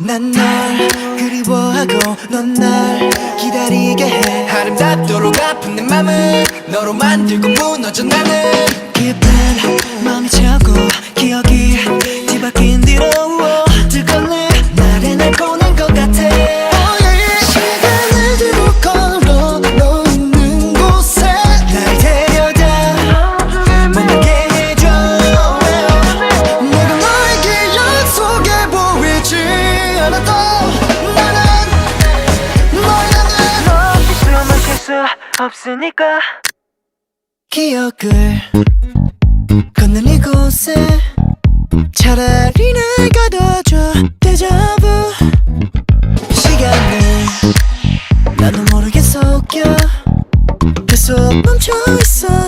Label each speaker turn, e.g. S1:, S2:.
S1: 난널 그리워하고 넌 날 기다리게 해.
S2: 아름답도록 아픈 내 맘은 너로 만들고 무너져 나는
S1: 기쁜 마음이
S3: 채. 없으니까.
S1: 기억을 걷는 이곳에 차라리 날 가둬줘 데자부 시간을 나도 모르게 섞여. 계속 멈춰있어